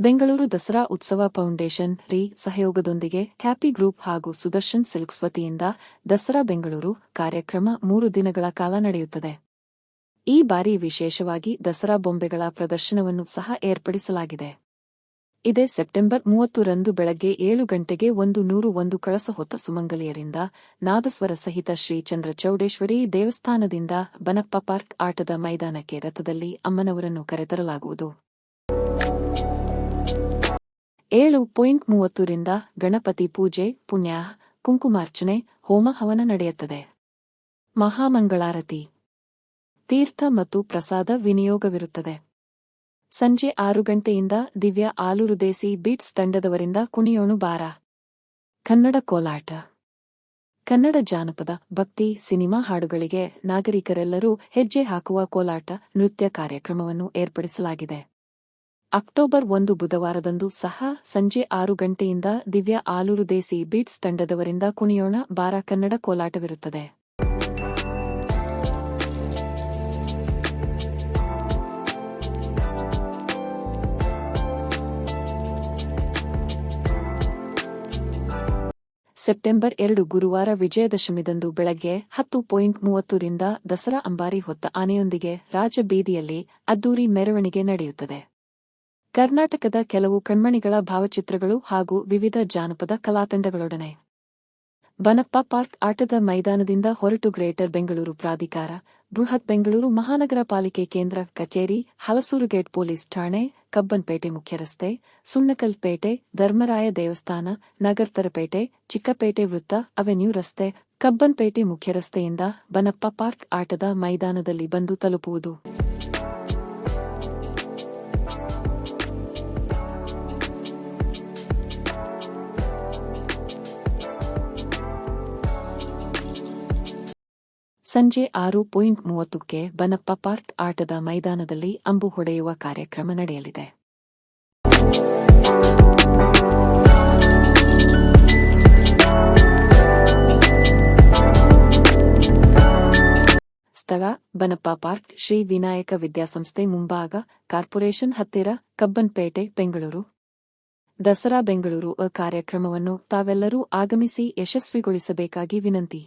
ಬೆಂಗಳೂರು ದಸರಾ ಉತ್ಸವ ಫೌಂಡೇಶನ್ ರಿ ಸಹಯೋಗದೊಂದಿಗೆ ಕ್ಯಾಪಿ ಗ್ರೂಪ್ ಹಾಗೂ ಸುದರ್ಶನ್ ಸಿಲ್ಕ್ಸ್ ವತಿಯಿಂದ ದಸರಾ ಬೆಂಗಳೂರು ಕಾರ್ಯಕ್ರಮ ಮೂರು ದಿನಗಳ ಕಾಲ ನಡೆಯುತ್ತದೆ. ಈ ಬಾರಿ ವಿಶೇಷವಾಗಿ ದಸರಾ ಬೊಂಬೆಗಳ ಪ್ರದರ್ಶನವನ್ನು ಸಹ ಏರ್ಪಡಿಸಲಾಗಿದೆ. ಇದೇ ಸೆಪ್ಟೆಂಬರ್ ಮೂವತ್ತರಂದು ಬೆಳಗ್ಗೆ ಏಳು ಗಂಟೆಗೆ ಒಂದು ನೂರು ಒಂದು ಕಳಸ ಹೊತ್ತ ಸುಮಂಗಲಿಯರಿಂದ ನಾದಸ್ವರ ಸಹಿತ ಶ್ರೀ ಚಂದ್ರಚೌಡೇಶ್ವರಿ ದೇವಸ್ಥಾನದಿಂದ ಬನಪ್ಪ ಪಾರ್ಕ್ ಆಟದ ಮೈದಾನಕ್ಕೆ ರಥದಲ್ಲಿ ಅಮ್ಮನವರನ್ನು ಕರೆತರಲಾಗುವುದು. ಏಳು ಪಾಯಿಂಟ್ ಮೂವತ್ತರಿಂದ ಗಣಪತಿ ಪೂಜೆ, ಪುಣ್ಯ, ಕುಂಕುಮಾರ್ಚನೆ ಹೋಮ ಹವನ ನಡೆಯುತ್ತದೆ. ಮಹಾಮಂಗಳಾರತಿ. ತೀರ್ಥ ಮತ್ತು ಪ್ರಸಾದ ವಿನಿಯೋಗವಿರುತ್ತದೆ. ಸಂಜೆ ಆರು ಗಂಟೆಯಿಂದ ದಿವ್ಯ ಆಲೂರುದೇಸಿ ಬೀಟ್ಸ್ ತಂಡದವರಿಂದ ಕುಣಿಯೋಣು ಬಾರ. ಕನ್ನಡ ಕೋಲಾಟ. ಕನ್ನಡ ಜಾನಪದ, ಭಕ್ತಿ, ಸಿನಿಮಾ ಹಾಡುಗಳಿಗೆ ನಾಗರಿಕರೆಲ್ಲರೂ ಹೆಜ್ಜೆ ಹಾಕುವ ಕೋಲಾಟ, ನೃತ್ಯ ಕಾರ್ಯಕ್ರಮವನ್ನು ಏರ್ಪಡಿಸಲಾಗಿದೆ. ಅಕ್ಟೋಬರ್ ಒಂದು ಬುಧವಾರದಂದು ಸಹ ಸಂಜೆ ಆರು ಗಂಟೆಯಿಂದ ದಿವ್ಯ ಆಲೂರು ದೇಸಿ ಬೀಟ್ಸ್ ತಂಡದವರಿಂದ ಕುಣಿಯೋಣ ಬಾರ ಕನ್ನಡ ಕೋಲಾಟವಿರುತ್ತದೆ. ಸೆಪ್ಟೆಂಬರ್ ಎರಡು ಗುರುವಾರ ವಿಜಯದಶಮಿದಂದು ಬೆಳಗ್ಗೆ ಹತ್ತು ಪಾಯಿಂಟ್ ಮೂವತ್ತರಿಂದ ದಸರಾ ಅಂಬಾರಿ ಹೊತ್ತ ಆನೆಯೊಂದಿಗೆ ರಾಜಬೀದಿಯಲ್ಲಿ ಅದ್ದೂರಿ ಮೆರವಣಿಗೆ ನಡೆಯುತ್ತದೆ. ಕರ್ನಾಟಕದ ಕೆಲವು ಕಣ್ಮಣಿಗಳ ಭಾವಚಿತ್ರಗಳು ಹಾಗೂ ವಿವಿಧ ಜಾನಪದ ಕಲಾತಂಡಗಳೊಡನೆ. ಬನಪ್ಪ ಪಾರ್ಕ್ ಆಟದ ಮೈದಾನದಿಂದ ಹೊರಟು ಗ್ರೇಟರ್ ಬೆಂಗಳೂರು ಪ್ರಾಧಿಕಾರ, ಬೃಹತ್ ಬೆಂಗಳೂರು ಮಹಾನಗರ ಪಾಲಿಕೆ ಕೇಂದ್ರ ಕಚೇರಿ, ಹಲಸೂರು ಗೇಟ್ ಪೊಲೀಸ್ ಠಾಣೆ, ಕಬ್ಬನ್ಪೇಟೆ ಮುಖ್ಯರಸ್ತೆ, ಸುಣ್ಣಕಲ್ಪೇಟೆ, ಧರ್ಮರಾಯ ದೇವಸ್ಥಾನ, ನಗರ್ತರಪೇಟೆ, ಚಿಕ್ಕಪೇಟೆ ವೃತ್ತ, ಅವೆನ್ಯೂ ರಸ್ತೆ, ಕಬ್ಬನ್ಪೇಟೆ ಮುಖ್ಯರಸ್ತೆಯಿಂದ ಬನಪ್ಪ ಪಾರ್ಕ್ ಆಟದ ಮೈದಾನದಲ್ಲಿ ಬಂದು ತಲುಪುವುದು. ಸಂಜೆ ಆರು ಪಾಯಿಂಟ್ ಮೂವತ್ತಕ್ಕೆ ಬನಪ್ಪ ಪಾರ್ಕ್ ಆಟದ ಮೈದಾನದಲ್ಲಿ ಅಂಬು ಹೊಡೆಯುವ ಕಾರ್ಯಕ್ರಮ ನಡೆಯಲಿದೆ. ಸ್ಥಳ ಬನಪ್ಪ ಪಾರ್ಕ್, ಶ್ರೀ ವಿನಾಯಕ ವಿದ್ಯಾಸಂಸ್ಥೆ, ಮುಂಭಾಗ, ಕಾರ್ಪೊರೇಷನ್ ಹತ್ತಿರ, ಕಬ್ಬನ್ಪೇಟೆ, ಬೆಂಗಳೂರು. ದಸರಾ ಬೆಂಗಳೂರು ಕಾರ್ಯಕ್ರಮವನ್ನು ತಾವೆಲ್ಲರೂ ಆಗಮಿಸಿ ಯಶಸ್ವಿಗೊಳಿಸಬೇಕಾಗಿ ವಿನಂತಿ.